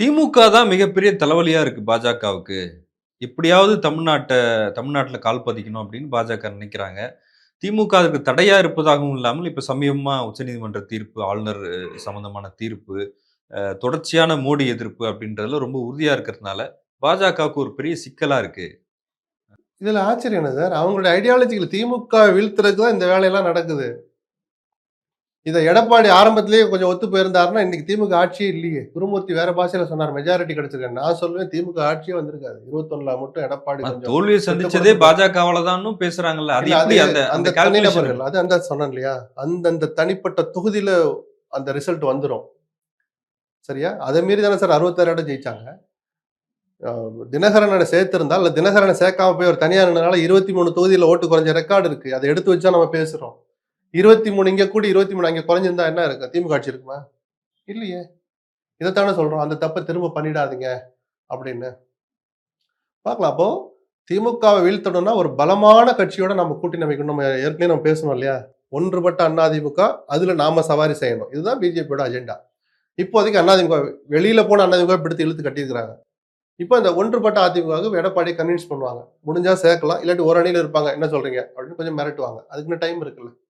திமுக தான் மிகப்பெரிய தலைவலியா இருக்கு பாஜகவுக்கு. எப்படியாவது தமிழ்நாட்டை தமிழ்நாட்டில் கால் பதிக்கணும் அப்படின்னு பாஜக நினைக்கிறாங்க. திமுக அதுக்கு தடையா இருப்பதாகவும் இல்லாமல், இப்போ சமீபமா உச்சநீதிமன்ற தீர்ப்பு, ஆளுநர் சம்பந்தமான தீர்ப்பு, தொடர்ச்சியான மோடி எதிர்ப்பு அப்படின்றதுல ரொம்ப உறுதியா இருக்கிறதுனால, பாஜகவுக்கு ஒரு பெரிய சிக்கலா இருக்கு. இதில் ஆச்சரியம் என்ன சார்? அவங்களுடைய ஐடியாலஜிகள் திமுக வீழ்த்துறதுக்கு தான் இந்த வேலையெல்லாம் நடக்குது. இத எடப்பாடி ஆரம்பத்திலேயே கொஞ்சம் ஒத்து போயிருந்தாருன்னா, இன்னைக்கு திமுக ஆட்சியே இல்லையே. குருமூர்த்தி வேற பாஷையில சொன்னார். மெஜாரிட்டி கிடைச்சிருக்கு. நான் சொல்லுவேன் திமுக ஆட்சியே வந்திருக்காது. 21ல மட்டும் எடப்பாடி தோல்வியை சந்திச்சதே பாஜகவால தான்னு பேசுறாங்கல்ல. அந்த தனிநபர்கள் அது அந்த சொன்னேன் இல்லையா? அந்தந்த தனிப்பட்ட தொகுதியில அந்த ரிசல்ட் வந்துரும். சரியா? அதை மீறி தானே சார் 66 இடம் ஜெயிச்சாங்க. அ தினகரன சேர்த்திருந்தா, இல்ல தினகரன சேர்க்காம போய் ஒரு தனியா நின்னனால 23 தொகுதியில ஓட்டு குறைஞ்ச ரெக்கார்டு இருக்கு. அத எடுத்து வச்சா நம்ம பேசுறோம். இருபத்தி மூணு இங்கே கூடி இருபத்தி மூணு அங்கே குறைஞ்சிருந்தா என்ன இருக்கு திமுக ஆட்சி இருக்குமா? இல்லையே. இதைத்தானே சொல்கிறோம் அந்த தப்பை திரும்ப பண்ணிடாதீங்க அப்படின்னு. பார்க்கலாம். அப்போ திமுகவை வீழ்த்தணும்னா ஒரு பலமான கட்சியோட நம்ம கூட்டணி அமைக்கணும். நம்ம ஏற்கனவே நம்ம பேசணும் இல்லையா? ஒன்றுபட்ட அதிமுக, அதுல நாம சவாரி செய்யணும். இதுதான் பிஜேபியோட அஜெண்டா. இப்போதைக்கு அதிமுக வெளியில போன அதிமுக பிடித்து இழுத்து கட்டியிருக்கிறாங்க. இப்போ இந்த ஒன்றுபட்ட அதிமுகவுக்கு எடப்பாடியை கன்வின்ஸ் பண்ணுவாங்க. முடிஞ்சா சேர்க்கலாம். இல்லாட்டி ஒரு அணியில் இருப்பாங்க. என்ன சொல்றீங்க? அப்படின்னு கொஞ்சம் மிரட்டுவாங்க. அதுக்குன்னு டைம் இருக்குல்ல.